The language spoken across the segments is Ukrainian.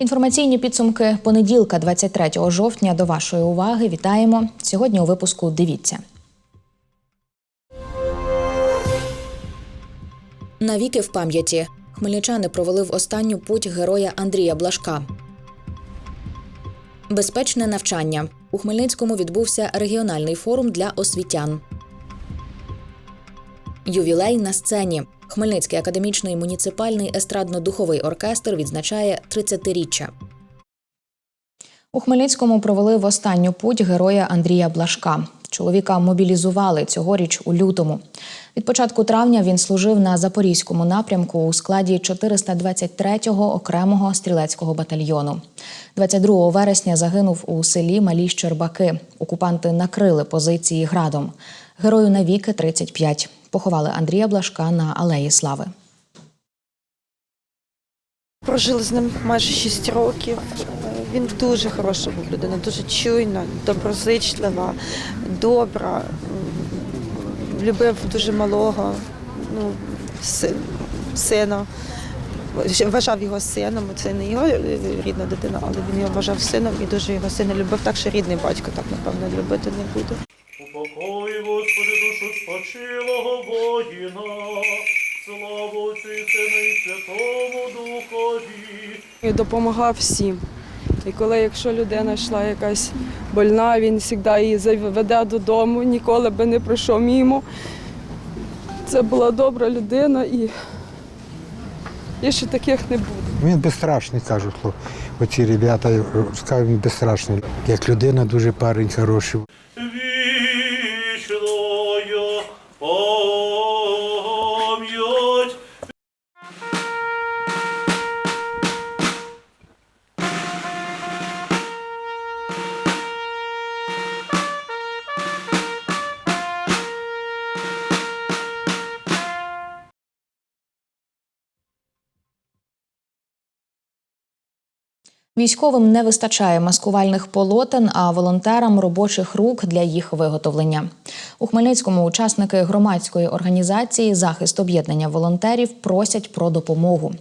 Інформаційні підсумки понеділка, 23 жовтня, до вашої уваги. Вітаємо сьогодні. У випуску дивіться. Навіки в пам'яті хмельничани провели в останню путь героя Андрія Блашка. Безпечне навчання у Хмельницькому відбувся регіональний форум для освітян. Ювілей на сцені. Хмельницький академічний муніципальний естрадно-духовий оркестр відзначає 30-річчя. У Хмельницькому провели в останню путь героя Андрія Блашка. Чоловіка мобілізували цьогоріч у лютому. Від початку травня він служив на запорізькому напрямку у складі 423-го окремого стрілецького батальйону. 22 вересня загинув у селі Малі Щербаки. Окупанти накрили позиції градом. Герою навіки 35. Поховали Андрія Блашка на Алеї Слави. Прожили з ним майже 6 років. Він дуже хороша був людина, дуже чуйна, доброзичлива, добра. Любив дуже малого ну, сина. Вважав його сином. Це не його рідна дитина, але він його вважав сином і дуже його сильно любив, так що рідний батько так, напевно, любити не буде. Упокой, Господи, душу спочилого воїна, Отцю і Святому Духові. Допомагав всім. І коли, якщо людина йшла якась больна, він завжди її заведе додому, ніколи би не пройшов мімо. Це була добра людина і більше таких не буде. Він безстрашний, кажуть, хлоп. Оці ребята, скажуть, він безстрашний. Як людина, дуже парень хороший. Військовим не вистачає маскувальних полотен, а волонтерам робочих рук для їх виготовлення. У Хмельницькому учасники громадської організації Захист об'єднання волонтерів просять про допомогу.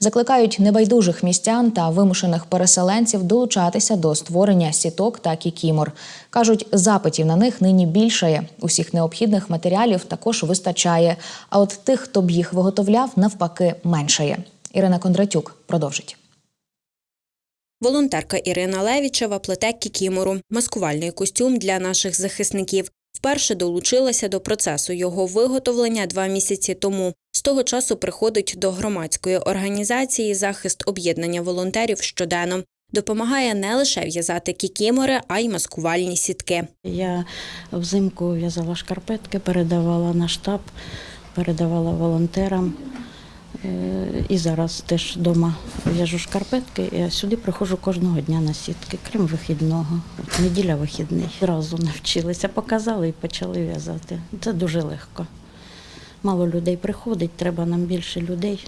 Закликають небайдужих містян та вимушених переселенців долучатися до створення сіток та кікімор. кажуть, запитів на них нині більшає. Усіх необхідних матеріалів також вистачає. А от тих, хто б їх виготовляв, навпаки, меншає. Ірина Кондратюк продовжить. Волонтерка Ірина Левічева плете кікімору – маскувальний костюм для наших захисників. Вперше долучилася до процесу його виготовлення два місяці тому. З того часу приходить до громадської організації захист об'єднання волонтерів щоденно. Допомагає не лише в'язати кікімори, а й маскувальні сітки. Я взимку в'язала шкарпетки, передавала на штаб, передавала волонтерам. Е, І зараз теж вдома в'яжу шкарпетки. Я сюди приходжу кожного дня на сітки, крім вихідного. От неділя вихідний. Зразу навчилися, показали і почали в'язати. Це дуже легко. Мало людей приходить, треба нам більше людей,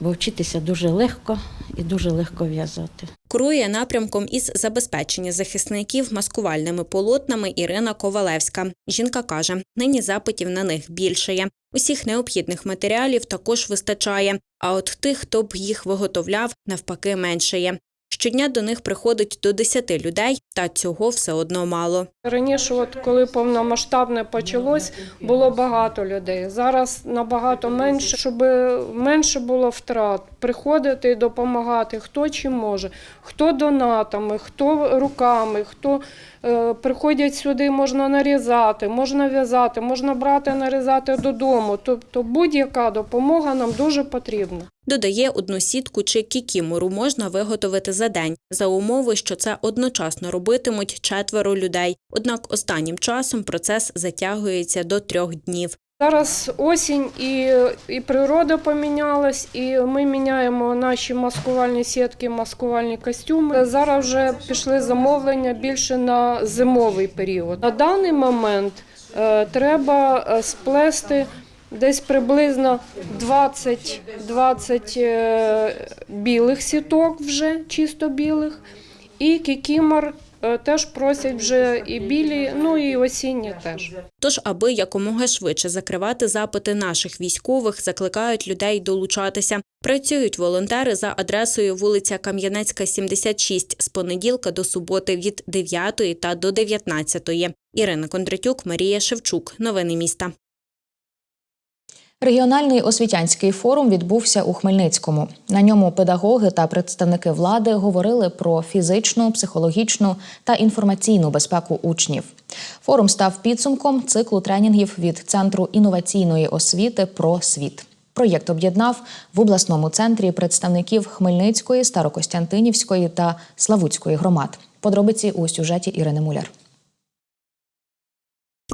бо вчитися дуже легко і дуже легко в'язати. Курує напрямком із забезпечення захисників маскувальними полотнами Ірина Ковалевська. Жінка каже, нині запитів на них більшає. Усіх необхідних матеріалів також вистачає, а от тих, хто б їх виготовляв, навпаки, меншає. Щодня до них приходить до 10 людей, та цього все одно мало. Раніше, от коли повномасштабне почалось, було багато людей. Зараз набагато менше, щоб менше було втрат. Приходити і допомагати, хто чим може, хто донатами, хто руками, хто приходять сюди, можна нарізати, можна в'язати, можна брати, нарізати додому. Тобто будь-яка допомога нам дуже потрібна. Додає, одну сітку чи кікімору можна виготовити за день, за умови, що це одночасно робитимуть четверо людей. Однак останнім часом процес затягується до трьох днів. Зараз осінь і, і природа помінялась, і ми міняємо наші маскувальні сітки, маскувальні костюми. Зараз вже пішли замовлення більше на зимовий період. На даний момент е, треба е, сплести десь приблизно 20, 20 е, білих сіток вже, чисто білих, і кікімор теж просять вже і білі, ну і осінні теж. Тож, аби якомога швидше закривати запити наших військових, закликають людей долучатися. Працюють волонтери за адресою вулиця Кам'янецька, 76 з понеділка до суботи від 9 та до 19. Ірина Кондратюк, Марія Шевчук. Новини міста. Регіональний освітянський форум відбувся у Хмельницькому. На ньому педагоги та представники влади говорили про фізичну, психологічну та інформаційну безпеку учнів. Форум став підсумком циклу тренінгів від Центру інноваційної освіти про світ. Проєкт об'єднав в обласному центрі представників Хмельницької, Старокостянтинівської та Славутської громад. Подробиці у сюжеті Ірини Муляр.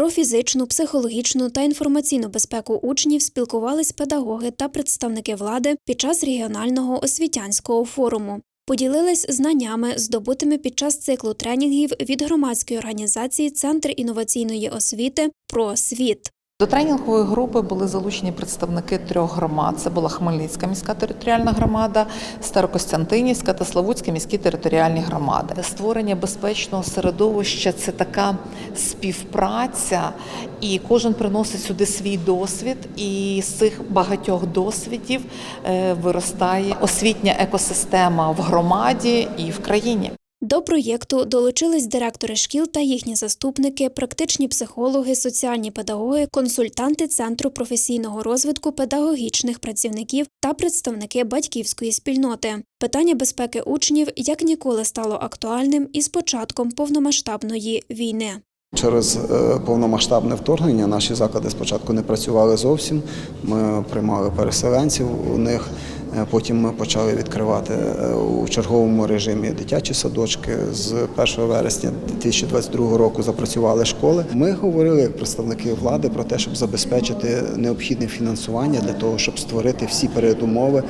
Про фізичну, психологічну та інформаційну безпеку учнів спілкувались педагоги та представники влади під час регіонального освітянського форуму. Поділились знаннями, здобутими під час циклу тренінгів від громадської організації Центр інноваційної освіти про світ. До тренінгової групи були залучені представники трьох громад. Це була Хмельницька міська територіальна громада, Старокостянтинівська та Славутська міські територіальні громади. Створення безпечного середовища це така співпраця, і кожен приносить сюди свій досвід. І з цих багатьох досвідів е, виростає освітня екосистема в громаді і в країні. До проєкту долучились директори шкіл та їхні заступники, практичні психологи, соціальні педагоги, консультанти Центру професійного розвитку педагогічних працівників та представники батьківської спільноти. Питання безпеки учнів як ніколи стало актуальним із початком повномасштабної війни. Через е, повномасштабне вторгнення наші заклади спочатку не працювали зовсім. Ми приймали переселенців у них. Е, Потім ми почали відкривати е, у черговому режимі дитячі садочки. З 1 вересня 2022 року запрацювали школи. Ми говорили як представники влади про те, щоб забезпечити необхідне фінансування для того, щоб створити всі передумови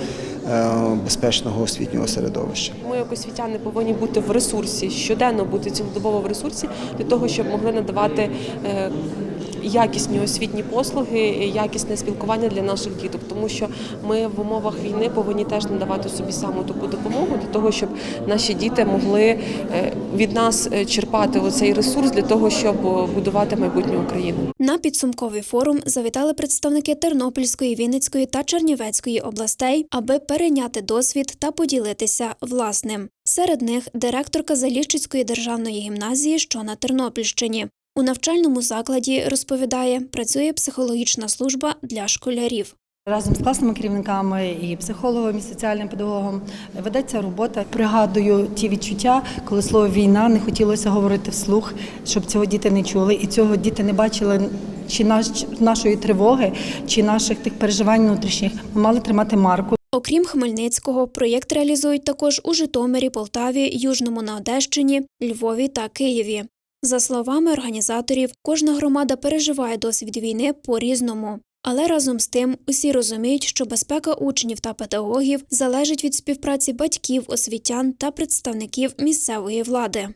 е, безпечного освітнього середовища. Ми, як освітяни, повинні бути в ресурсі, щоденно бути цілодобово в ресурсі для того, щоб могли надавати якісні освітні послуги, якісне спілкування для наших діток, тому що ми в умовах війни повинні теж надавати собі саму таку допомогу для того, щоб наші діти могли е, від нас е, черпати оцей ресурс для того, щоб будувати майбутню Україну. На підсумковий форум завітали представники Тернопільської, Вінницької та Чернівецької областей, аби перейняти досвід та поділитися власним. Серед них директорка Заліщицької державної гімназії, що на Тернопільщині. У навчальному закладі розповідає, працює психологічна служба для школярів. Разом з класними керівниками і психологом, і соціальним педагогом ведеться робота. Пригадую ті відчуття, коли слово війна не хотілося говорити вслух, щоб цього діти не чули, і цього діти не бачили чи нашої тривоги, чи наших тих переживань внутрішніх. Ми мали тримати марку. Окрім Хмельницького, проєкт реалізують також у Житомирі, Полтаві, Южному на Одещині, Львові та Києві. За словами організаторів, кожна громада переживає досвід війни по-різному. Але разом з тим усі розуміють, що безпека учнів та педагогів залежить від співпраці батьків, освітян та представників місцевої влади.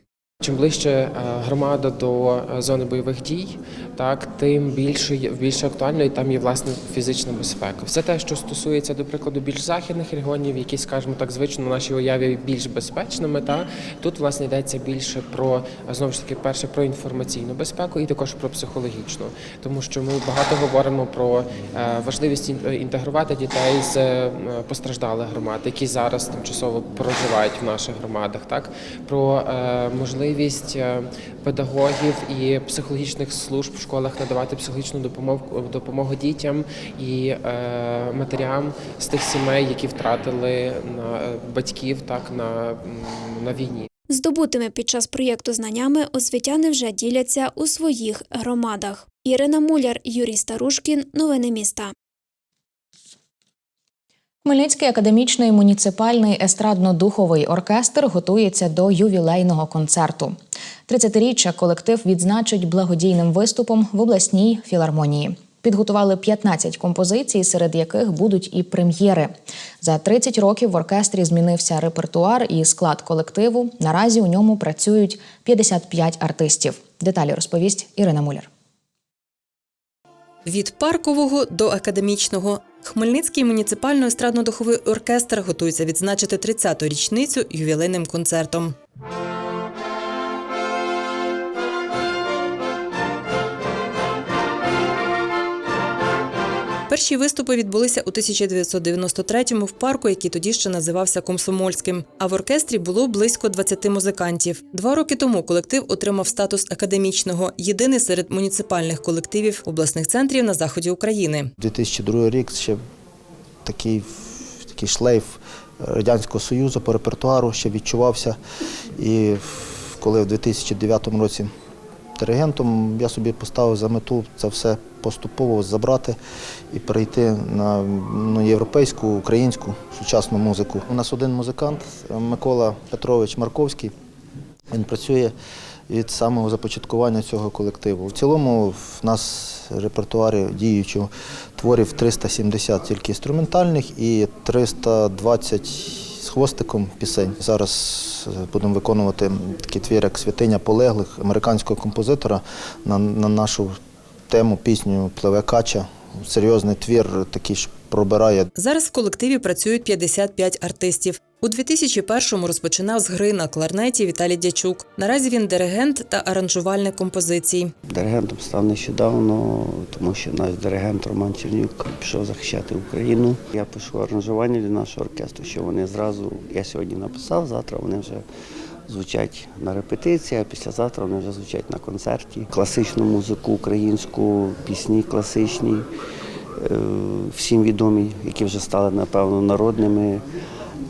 Чим ближче е, громада до е, зони бойових дій, так тим більше більше актуально і там є власне фізична безпека. Все те, що стосується, до прикладу, більш західних регіонів, які, скажімо так, звично в нашій уяві більш безпечними. Та тут власне йдеться більше про знову ж таки перше про інформаційну безпеку і також про психологічну, тому що ми багато говоримо про е, важливість ін- інтегрувати дітей з постраждалих громад, які зараз тимчасово проживають в наших громадах, так про е, можливість е, педагогів і психологічних служб в школах надавати психологічну допомогу допомогу дітям і е, матерям з тих сімей, які втратили на е, батьків, так на, на війні. Здобутими під час проєкту знаннями освітяни вже діляться у своїх громадах. Ірина Муляр, Юрій Старушкін. Новини міста. Хмельницький академічний муніципальний естрадно-духовий оркестр готується до ювілейного концерту. 30-річчя колектив відзначить благодійним виступом в обласній філармонії. Підготували 15 композицій, серед яких будуть і прем'єри. За 30 років в оркестрі змінився репертуар і склад колективу. Наразі у ньому працюють 55 артистів. Деталі розповість Ірина Муляр. Від паркового до академічного. Хмельницький муніципально естрадно-духовий оркестр готується відзначити 30-ту річницю ювілейним концертом. Перші виступи відбулися у 1993-му в парку, який тоді ще називався Комсомольським. А в оркестрі було близько 20 музикантів. Два роки тому колектив отримав статус академічного, єдиний серед муніципальних колективів обласних центрів на заході України. 2002 рік ще такий, такий шлейф Радянського Союзу по репертуару ще відчувався. І коли в 2009 році диригентом я собі поставив за мету це все поступово забрати і перейти на ну, європейську, українську сучасну музику. У нас один музикант Микола Петрович Марковський. Він працює від самого започаткування цього колективу. В цілому в нас репертуарі діючого творів 370 тільки інструментальних і 320 з хвостиком пісень. Зараз е, будемо виконувати такий твір, як святиня полеглих американського композитора на, на нашу тему пісню Пливе кача. Серйозний твір, такий ж пробирає Зараз в колективі працюють 55 артистів. У 2001-му розпочинав з гри на кларнеті Віталій Дячук. Наразі він диригент та аранжувальник композицій. Диригентом став нещодавно, тому що наш диригент Роман Чернюк пішов захищати Україну. Я пишу аранжування для нашого оркестру, що вони зразу, я сьогодні написав, завтра вони вже звучать на репетиції, а післязавтра вони вже звучать на концерті. Класичну музику, українську, пісні класичні, е, всім відомі, які вже стали, напевно, народними.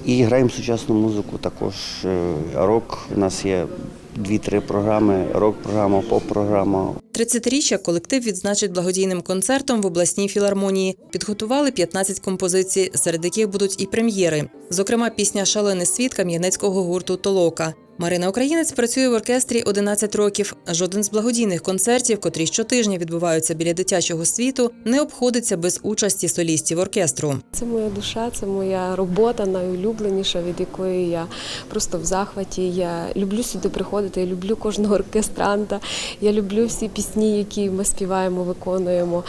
І граємо сучасну музику також. е, Рок. У нас є дві-три програми: рок-програма, поп-програма, 30-річчя колектив відзначить благодійним концертом в обласній філармонії. Підготували 15 композицій, серед яких будуть і прем'єри. Зокрема, пісня Шалений світ кам'янецького гурту Толока. Марина Українець працює в оркестрі 11 років. Жоден з благодійних концертів, котрі щотижня відбуваються біля дитячого світу, не обходиться без участі солістів оркестру. Це моя душа, це моя робота найулюбленіша, від якої я просто в захваті. Я люблю сюди приходити, я люблю кожного оркестранта, я люблю всі пісні, які ми співаємо, виконуємо.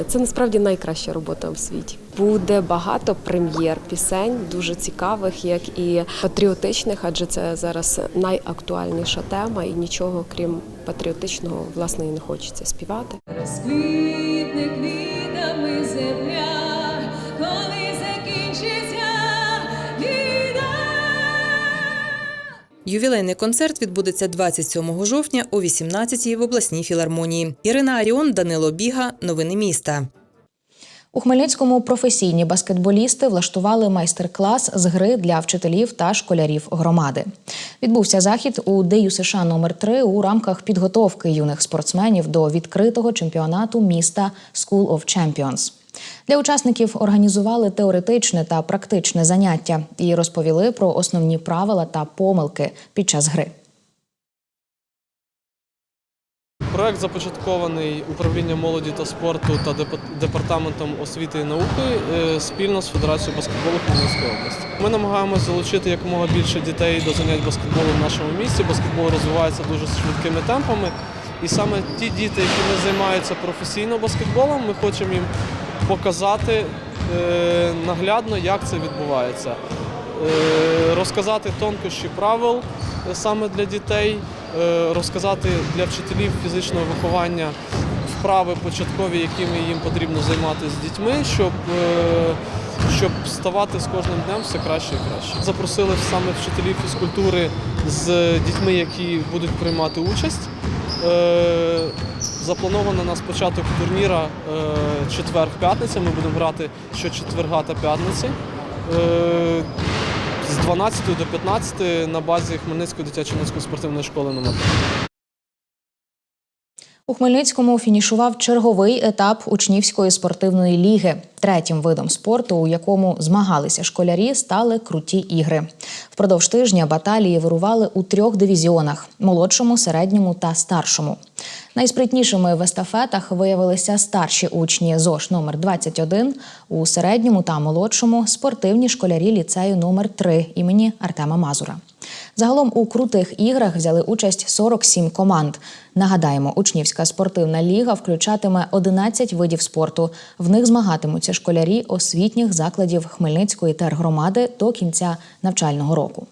Е, Це насправді найкраща робота у світі. Буде багато прем'єр пісень, дуже цікавих, як і патріотичних, адже це зараз найактуальніша тема, і нічого крім патріотичного власне і не хочеться співати. Розквітне квітами Ювілейний концерт відбудеться 27 жовтня о 18-й в обласній філармонії. Ірина Аріон, Данило Біга. Новини міста. У Хмельницькому професійні баскетболісти влаштували майстер-клас з гри для вчителів та школярів громади. Відбувся захід у ДЮСШ США номер 3 у рамках підготовки юних спортсменів до відкритого чемпіонату міста School of Champions. Для учасників організували теоретичне та практичне заняття і розповіли про основні правила та помилки під час гри. Проект започаткований управлінням молоді та спорту та Депа- департаментом освіти і науки е, спільно з Федерацією баскетболу Хмельницької області. Ми намагаємося залучити якомога більше дітей до занять баскетболу в нашому місті. Баскетбол розвивається дуже швидкими темпами. І саме ті діти, які не займаються професійно баскетболом, ми хочемо їм показати е, наглядно, як це відбувається. Е, розказати тонкощі правил е, саме для дітей, розказати для вчителів фізичного виховання вправи початкові, якими їм потрібно займатися з дітьми, щоб, щоб ставати з кожним днем все краще і краще. Запросили саме вчителів фізкультури з дітьми, які будуть приймати участь. Е, Заплановано на початок турніра е, четвер-п'ятниця. Ми будемо грати щочетверга та п'ятниці. Е, з 12 до 15 на базі Хмельницької дитячо-юнацької спортивної школи номер 3. У Хмельницькому фінішував черговий етап учнівської спортивної ліги. Третім видом спорту, у якому змагалися школярі, стали круті ігри. Впродовж тижня баталії вирували у трьох дивізіонах: молодшому, середньому та старшому. Найспритнішими в естафетах виявилися старші учні ЗОШ номер 21 у середньому та молодшому спортивні школярі ліцею номер 3 імені Артема Мазура. Загалом у крутих іграх взяли участь 47 команд. Нагадаємо, учнівська спортивна ліга включатиме 11 видів спорту. В них змагатимуться школярі освітніх закладів Хмельницької тергромади до кінця навчального року.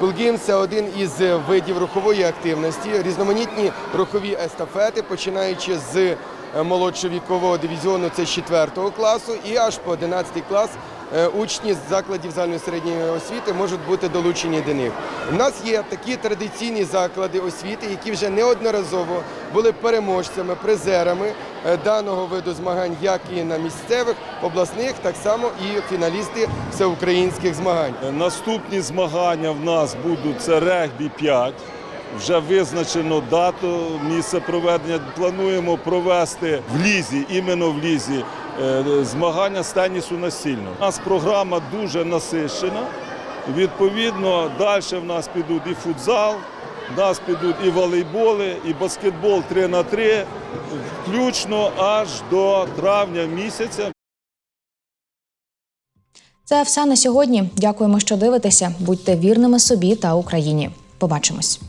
Булгін це один із видів рухової активності, різноманітні рухові естафети, починаючи з молодшого вікового дивізіону, це з 4 класу, і аж по 11 клас е, учні з закладів загальної середньої освіти можуть бути долучені до них. У нас є такі традиційні заклади освіти, які вже неодноразово були переможцями, призерами е, даного виду змагань, як і на місцевих, обласних, так само і фіналісти всеукраїнських змагань. Наступні змагання в нас будуть це регбі 5. Вже визначено дату, місце проведення. Плануємо провести в лізі, іменно в лізі, е, змагання з тенісу настільно. У нас програма дуже насичена. Відповідно, далі в нас підуть і футзал, в нас підуть і волейболи, і баскетбол 3 на 3, включно аж до травня місяця. Це все на сьогодні. Дякуємо, що дивитеся. Будьте вірними собі та Україні. Побачимось.